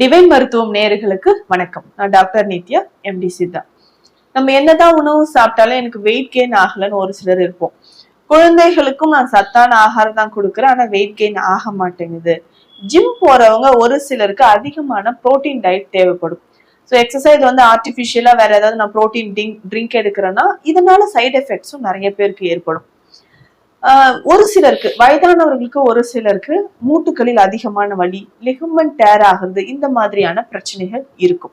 Divine மருத்துவம் நேர்களுக்கு வணக்கம். நான் டாக்டர் நித்யா எம்டி சித்தா. நம்ம என்னதான் உணவு சாப்பிட்டாலும் எனக்கு வெயிட் கெயின் ஆகலைன்னு ஒரு சிலர் இருப்போம். குழந்தைகளுக்கும் நான் சத்தான ஆகாரம் தான் கொடுக்குறேன் ஆனால் வெயிட் கெயின் ஆக மாட்டேங்குது. ஜிம் போறவங்க ஒரு சிலருக்கு அதிகமான புரோட்டீன் டயட் தேவைப்படும். ஸோ எக்ஸசைஸ் வந்து ஆர்டிஃபிஷியலாக வேற ஏதாவது நான் ப்ரோட்டீன் ட்ரிங்க் ட்ரிங்க் எடுக்கிறேன்னா இதனால சைடு எஃபெக்ட்ஸும் நிறைய பேருக்கு ஏற்படும். ஒரு சிலருக்கு வயதானவர்களுக்கு ஒரு சிலருக்கு மூட்டுகளில் அதிகமான வலி லிகமெண்ட் டேர் ஆகுறது இந்த மாதிரியான பிரச்சனைகள் இருக்கும்.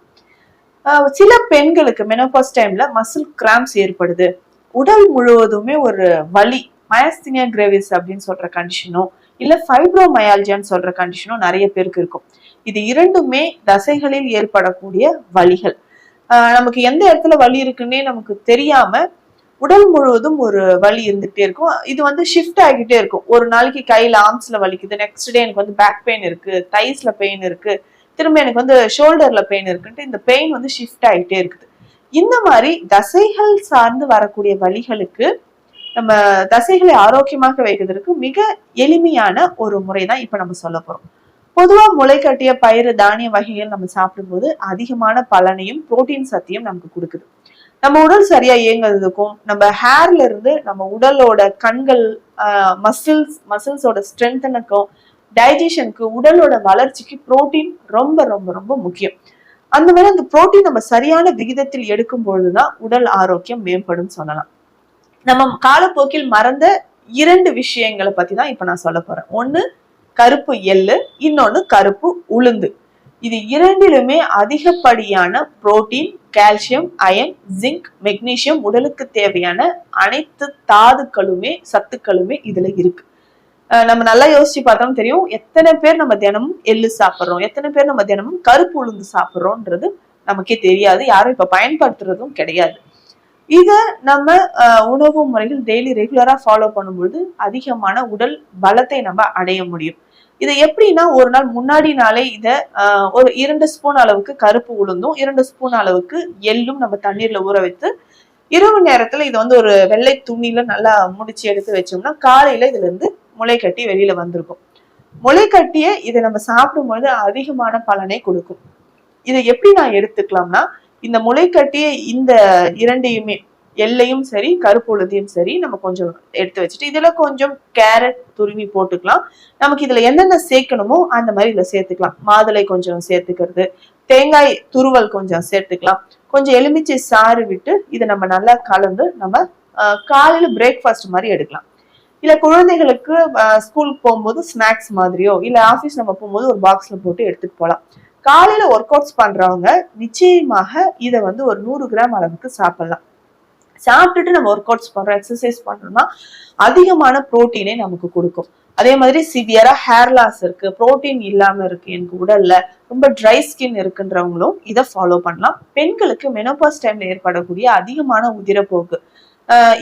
ஆஹ் சில பெண்களுக்கு மெனோபாஸ் டைம்ல மசில் கிராம்ஸ் ஏற்படுது. உடல் முழுவதுமே ஒரு வலி மயஸ்தினியா கிரேவிஸ் அப்படின்னு சொல்ற கண்டிஷனோ இல்ல ஃபைப்ரோமயால்ஜியான்னு சொல்ற கண்டிஷனோ நிறைய பேருக்கு இருக்கும். இது இரண்டுமே தசைகளில் ஏற்படக்கூடிய வலிகள். ஆஹ் நமக்கு எந்த இடத்துல வலி இருக்குன்னே நமக்கு தெரியாம உடல் முழுவதும் ஒரு வலி இருந்துகிட்டே இருக்கும். இது வந்து ஷிஃப்ட் ஆகிட்டே இருக்கும். ஒரு நாளைக்கு கையில் ஆர்ம்ஸ்ல வலிக்குது. நெக்ஸ்ட் டே எனக்கு வந்து பேக் பெயின் இருக்கு. தைஸ்ல பெயின் இருக்கு. திரும்ப எனக்கு வந்து ஷோல்டர்ல பெயின் இருக்குன்ட்டு இந்த பெயின் வந்து ஷிஃப்ட் ஆகிட்டே இருக்குது. இந்த மாதிரி தசைகள் சார்ந்து வரக்கூடிய வலிகளுக்கு நம்ம தசைகளை ஆரோக்கியமாக வைக்கிறதுக்கு மிக எளிமையான ஒரு முறை தான் இப்ப நம்ம சொல்ல போறோம். பொதுவா முளைக்கட்டிய பயிறு தானிய வகைகள் நம்ம சாப்பிடும்போது அதிகமான பலனையும் புரோட்டீன் சத்தையும் நமக்கு கொடுக்குது. நம்ம உடல் சரியா இயங்குறதுக்கும் நம்ம ஹேர்ல இருந்து நம்ம உடலோட கண்கள் மசில்ஸ் மசில்ஸோட ஸ்ட்ரென்தனுக்கும் டைஜஷனுக்கு உடலோட வளர்ச்சிக்கு புரோட்டீன் ரொம்ப ரொம்ப ரொம்ப முக்கியம். அந்த மாதிரி அந்த புரோட்டீன் நம்ம சரியான விகிதத்தில் எடுக்கும் பொழுதுதான் உடல் ஆரோக்கியம் மேம்படும் சொல்லலாம். நம்ம காலப்போக்கில் மறந்த இரண்டு விஷயங்களை பத்தி தான் இப்ப நான் சொல்ல போறேன். ஒண்ணு கருப்பு எள்ளு இன்னொன்னு கருப்பு உளுந்து. இது இரண்டிலுமே அதிகப்படியான protein calcium iron zinc magnesium உடலுக்கு தேவையான அனைத்து தாதுக்களுமே சத்துக்களுமே இதுல இருக்கு. நம்ம நல்லா யோசிச்சு பார்த்தோம் தெரியும் எத்தனை பேர் நம்ம தினமும் எள்ளு சாப்பிட்றோம் எத்தனை பேர் நம்ம தினமும் கருப்பு உளுந்து சாப்பிட்றோன்றது நமக்கே தெரியாது யாரும் இப்ப பயன்படுத்துறதும் கிடையாது. இத நம்ம அஹ், உணவு முறையில் டெய்லி ரெகுலரா ஃபாலோ பண்ணும்பொழுது அதிகமான உடல் பலத்தை நம்ம அடைய முடியும். இதை எப்படின்னா ஒரு நாள் முன்னாடி நாளே இதை ஒரு இரண்டு ஸ்பூன் அளவுக்கு கருப்பு உளுந்தும் இரண்டு ஸ்பூன் அளவுக்கு எள்ளும் நம்ம தண்ணீர்ல ஊற வைத்து இரவு நேரத்துல இதை வந்து ஒரு வெள்ளை துணியில நல்லா முடிச்சு எடுத்து வச்சோம்னா காலையில இதுல இருந்து முளை கட்டி வெளியில வந்திருக்கும். முளை கட்டிய இதை நம்ம சாப்பிடும்பொழுது அதிகமான பலனை கொடுக்கும். இதை எப்படி நான் எடுத்துக்கலாம்னா இந்த முளைக்கட்டிய இந்த இரண்டையுமே எல்லையும் சரி கருப்பு உளுந்தையும் சரி நம்ம கொஞ்சம் எடுத்து வச்சுட்டு இதுல கொஞ்சம் கேரட் துருவி போட்டுக்கலாம். நமக்கு இதுல என்னென்ன சேர்க்கணுமோ அந்த மாதிரி இதுல சேர்த்துக்கலாம். மாதுளை கொஞ்சம் சேர்த்துக்கிறது தேங்காய் துருவல் கொஞ்சம் சேர்த்துக்கலாம். கொஞ்சம் எலுமிச்சை சாறு விட்டு இதை நம்ம நல்லா கலந்து நம்ம காலையில பிரேக்ஃபாஸ்ட் மாதிரி எடுக்கலாம். இல்லை குழந்தைகளுக்கு ஸ்கூலுக்கு போகும்போது ஸ்நாக்ஸ் மாதிரியோ இல்ல ஆஃபீஸ் நம்ம போகும்போது ஒரு பாக்ஸ்ல போட்டு எடுத்துட்டு போகலாம் காலையில் ஒர்க் அவுட்ஸ் பண்ணுறவங்க நிச்சயமாக இதை வந்து ஒரு நூறு கிராம் அளவுக்கு சாப்பிட்லாம். சாப்பிட்டுட்டு நம்ம ஒர்க் அவுட்ஸ் பண்ணுறோம் எக்ஸசைஸ் பண்ணுறோம்னா அதிகமான புரோட்டீனை நமக்கு கொடுக்கும். அதே மாதிரி சிவியரா ஹேர் லாஸ் இருக்கு ப்ரோட்டீன் இல்லாம இருக்கு எனக்கு உடல்ல ரொம்ப ட்ரை ஸ்கின் இருக்குன்றவங்களும் இதை ஃபாலோ பண்ணலாம். பெண்களுக்கு மெனோபாஸ் டைம்ல ஏற்படக்கூடிய அதிகமான உதிரப்போக்கு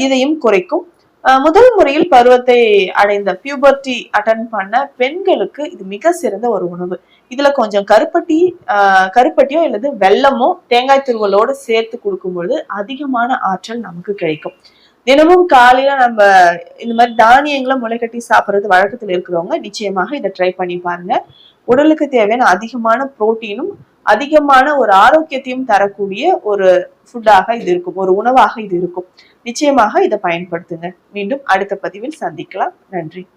இதையும் குறைக்கும். முதல் முறையில் பருவத்தை அடைந்த பியூபர்டி அட்டன் பண்ண பெண்களுக்கு இது மிக சிறந்த ஒரு உணவு. இதுல கொஞ்சம் கருப்பட்டி ஆஹ் கருப்பட்டியோ அல்லது வெள்ளமோ தேங்காய் துருவலோடு சேர்த்து கொடுக்கும்பொழுது அதிகமான ஆற்றல் நமக்கு கிடைக்கும். தினமும் காலையில நம்ம இந்த மாதிரி தானியங்களை முளைக்கட்டி சாப்பிட்றது வழக்கத்துல இருக்கிறவங்க நிச்சயமாக இதை ட்ரை பண்ணி பாருங்க. உடலுக்கு தேவையான அதிகமான புரோட்டீனும் அதிகமான ஒரு ஆரோக்கியத்தையும் தரக்கூடிய ஒரு ஃபுட்டாக இது இருக்கும். ஒரு உணவாக இது இருக்கும். நிச்சயமாக இதை பயன்படுத்துங்க. மீண்டும் அடுத்த பதிவில் சந்திக்கலாம். நன்றி.